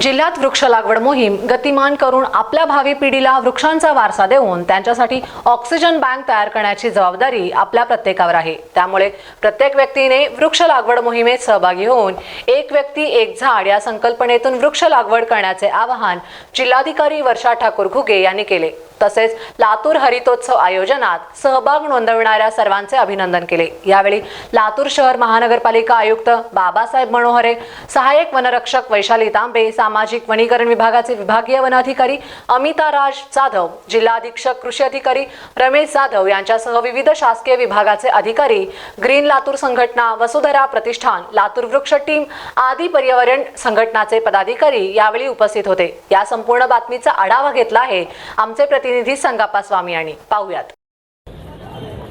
जिल्ह्यात वृक्ष लागवड मोहीम गतिमान करून आपल्या भावी पिढीला वृक्षांचा वारसा देऊन त्यांच्यासाठी ऑक्सिजन बँक तयार करण्याची जबाबदारी आपल्या प्रत्येकावर आहे. त्यामुळे प्रत्येक व्यक्तीने वृक्ष लागवड मोहिमेत सहभागी होऊन एक व्यक्ती एक झाड या संकल्पनेतून वृक्ष लागवड करण्याचे आवाहन जिल्हाधिकारी वर्षा ठाकूर घुगे यांनी केले. तसेच लातूर हरितोत्सव आयोजनात सहभाग नोंदविणाऱ्या सर्वांचे अभिनंदन केले. यावेळी लातूर शहर महानगरपालिका आयुक्त बाबासाहेब मनोहरे सहाय्यक वनरक्षक वैशाली तांबे सामाजिक वनीकरण विभागाचे विभागीय वनाधिकारी अमिता राज जाधव जिल्हा अधीक्षक कृषी अधिकारी रमेश जाधव यांच्यासह विविध शासकीय विभागाचे अधिकारी ग्रीन लातूर संघटना वसुधरा प्रतिष्ठान लातूर वृक्ष टीम आदी पर्यावरण संघटनाचे पदाधिकारी यावेळी उपस्थित होते. या संपूर्ण बातमीचा आढावा घेतला आहे आमचे प्रतिनिधी संगापा स्वामी यांनी पाहूयात.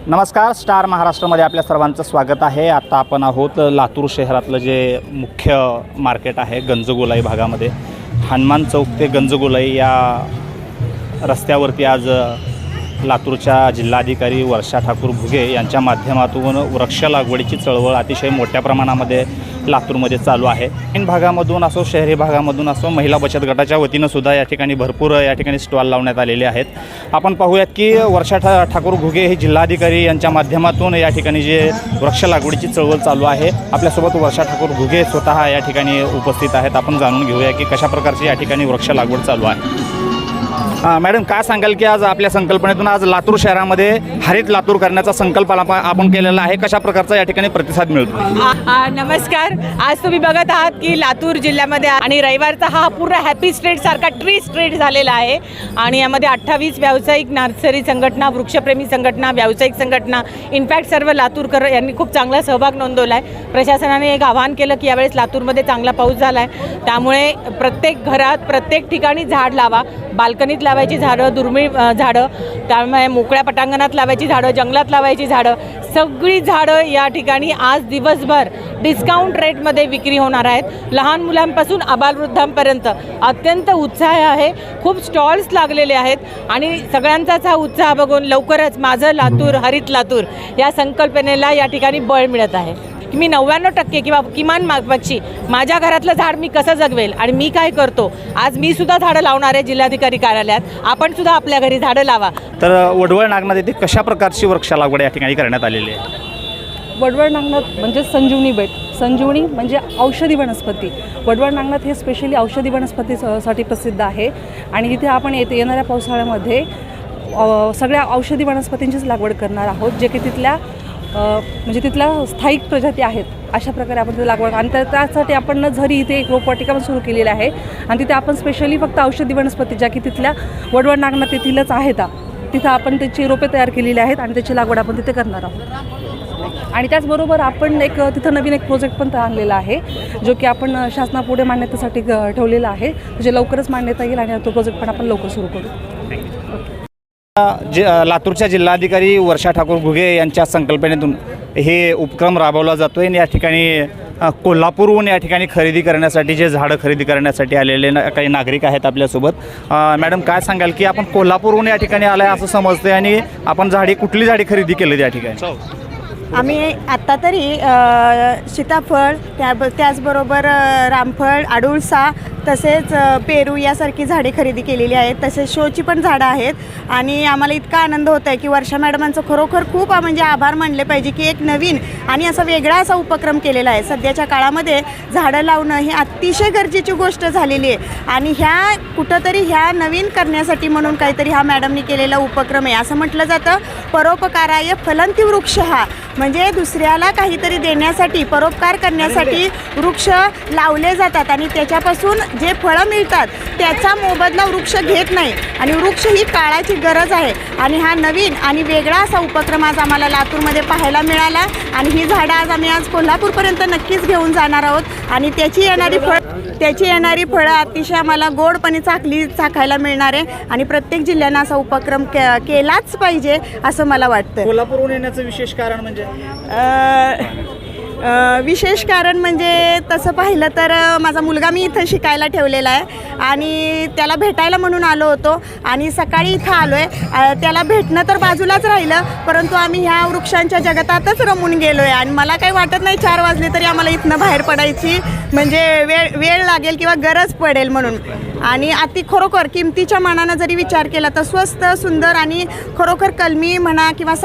नमस्कार स्टार महाराष्ट्रामध्ये आपल्या सर्वांचं स्वागत आहे. आता आपण आहोत लातूर शहरातलं जे मुख्य मार्केट आहे गंजगोलाई भागामध्ये. हनुमान चौक ते गंजगोलाई या रस्त्यावरती आज लातूरच्या जिल्हाधिकारी वर्षा ठाकूर भुगे यांच्या माध्यमातून वृक्ष लागवडीची चळवळ अतिशय मोठ्या प्रमाणामध्ये लातूरमध्ये चालू आहे. इन भागामधून असो शहरी भागामधून असो महिला बचत गटाच्या वतीनं सुद्धा या ठिकाणी भरपूर या ठिकाणी स्टॉल लावण्यात आलेले आहेत. आपण पाहूयात की वर्षा ठा ठाकूर घुगे हे जिल्हाधिकारी यांच्या माध्यमातून या ठिकाणी जे वृक्ष लागवडीची चळवळ चालू आहे आपल्यासोबत वर्षा ठाकूर घुगे स्वतः या ठिकाणी उपस्थित आहेत. आपण जाणून घेऊया की कशा प्रकारची या ठिकाणी वृक्ष लागवड चालू आहे. मॅडम काय सांगाल की आज आपल्या संकल्पनेतून आज लातूर शहरामध्ये हरित लातूर करण्याचा संकल्प आपण केलेला आहे? कशा प्रकारचा या ठिकाणी प्रतिसाद मिळतो? नमस्कार. आज तुम्ही बघत आहात की लातूर जिल्ह्यामध्ये आणि रविवारचा हा पूर्ण हॅपी स्ट्रीट सारखा ट्री स्ट्रीट झालेला आहे. आणि यामध्ये अठ्ठावीस व्यावसायिक नर्सरी संघटना वृक्षप्रेमी संघटना व्यावसायिक संघटना इनफॅक्ट सर्व लातूरकर यांनी खूप चांगला सहभाग नोंदवला आहे प्रशासनाने एक आवाहन केलं की यावेळेस लातूरमध्ये चांगला पाऊस झाला आहे त्यामुळे प्रत्येक घरात प्रत्येक ठिकाणी झाड लावा. बाल्कनीत लावायची झाडं दुर्मिळ झाडं त्यामुळे मोकळ्या पटांगणात लावायची झाडं जंगलात लावायची झाडं सगळी झाडं या ठिकाणी आज दिवसभर डिस्काउंट रेटमध्ये विक्री होणार आहेत. लहान मुलांपासून आबालवृद्धांपर्यंत अत्यंत उत्साह आहे. खूप स्टॉल्स लागलेले आहेत आणि सगळ्यांचाच हा उत्साह बघून लवकरच माझं लातूर हरित लातूर या संकल्पनेला या ठिकाणी बळ मिळत आहे. की मी नव्याण्णव टक्के किंवा किमान मागची माझ्या घरातलं झाड मी कसं जगवेल आणि मी काय करतो? आज मी सुद्धा झाडं लावणार आहे जिल्हाधिकारी कार्यालयात. आपण सुद्धा आपल्या घरी झाडं लावा. तर वडवळ नागनाथ येथे कशा प्रकारची वृक्ष लागवड या ठिकाणी करण्यात आलेली आहे? वडवळ नागनाथ म्हणजे संजीवनी बेट. संजीवनी म्हणजे औषधी वनस्पती. वडवळ नागनाथ हे स्पेशली औषधी वनस्पती स- साठी प्रसिद्ध आहे. आणि इथे आपण येते येणाऱ्या पावसाळ्यामध्ये सगळ्या औषधी वनस्पतींचीच लागवड करणार आहोत जे की तिथल्या म्हणजे तिथल्या स्थायिक प्रजाती आहेत अशा प्रकारे आपण तिथे लागवड आणि त्यासाठी आपण न झरी इथे एक रोपवाटिका पण सुरू केलेली आहे. आणि तिथे आपण स्पेशली फक्त औषधी वनस्पती ज्या की तिथल्या वडवड नागना तेथीलच आहेत. तिथं आपण त्याची रोपे तयार केलेली आहेत आणि त्याची लागवड आपण तिथे करणार आहोत. आणि त्याचबरोबर आपण एक तिथं नवीन एक प्रोजेक्ट पण आणलेला आहे जो की आपण शासनापुढे मान्यतेसाठी ग- ठेवलेला आहे. म्हणजे लवकरच मान्यता येईल आणि तो प्रोजेक्ट पण आपण लवकर सुरू करू. जे लातूरच्या जिल्हाधिकारी वर्षा ठाकूर घुगे यांच्या संकल्पनेतून हे उपक्रम राबवला जातो आहे आणि या ठिकाणी कोल्हापूरहून या ठिकाणी खरेदी करण्यासाठी जे झाडं खरेदी करण्यासाठी आलेले ना काही नागरिक आहेत आपल्यासोबत. मॅडम काय सांगाल की आपण कोल्हापूरहून या ठिकाणी आलाय असं समजतंय आणि आपण झाडी कुठली झाडी खरेदी केली या ठिकाणी? आम्ही आत्ता तरी सीताफळ त्या त्याचबरोबर रामफळ आडुळसा तसेच पेरू यासारखी झाडे खरेदी केलेली आहेत. तसेच शोची पण झाडं आहेत. आणि आम्हाला इतका आनंद होत आहे की वर्षा मॅडमांचं खरोखर खूप म्हणजे आभार मानले पाहिजे की एक नवीन आणि असा वेगळा असा उपक्रम केलेला आहे. सध्याच्या काळामध्ये झाडं लावणं ही अतिशय गरजेची गोष्ट झालेली आहे. आणि ह्या कुठंतरी ह्या नवीन करण्यासाठी म्हणून काहीतरी हा मॅडमनी केलेला उपक्रम आहे. असं म्हटलं जातं परोपकाराय फलंती वृक्ष. हा म्हणजे दुसऱ्याला काहीतरी देण्यासाठी परोपकार करण्यासाठी वृक्ष लावले जातात आणि त्याच्यापासून जे फळं मिळतात त्याचा मोबदला वृक्ष घेत नाही. आणि वृक्ष ही काळाची गरज आहे. आणि हा नवीन आणि वेगळा असा उपक्रम आज आम्हाला लातूरमध्ये पाहायला मिळाला. आणि ही झाडं आज आम्ही आज कोल्हापूरपर्यंत नक्कीच घेऊन जाणार आहोत. आणि त्याची येणारी फळ त्याची येणारी फळं अतिशय आम्हाला गोडपणे चाकली चाखायला मिळणार आहे. आणि प्रत्येक जिल्ह्यानं असा उपक्रम के केलाच पाहिजे असं मला वाटतं. कोल्हापूरहून येण्याचं विशेष कारण म्हणजे? विशेष कारण म्हणजे तसं पाहिलं तर माझा मुलगा मी इथं शिकायला ठेवलेला आहे. आणि त्याला भेटायला म्हणून आलो होतो. आणि सकाळी इथं आलो आहे त्याला भेटणं तर बाजूलाच राहिलं. परंतु आम्ही ह्या वृक्षांच्या जगतातच रमून गेलो आहे आणि मला काही वाटत नाही चार वाजले तरी आम्हाला इथनं बाहेर पडायची म्हणजे वेळ वेळ लागेल किंवा गरज पडेल म्हणून. आणि अति खरोखर किमतीच्या मानानं जरी विचार केला तर स्वस्त सुंदर आणि खरोखर कलमी म्हणा किंवा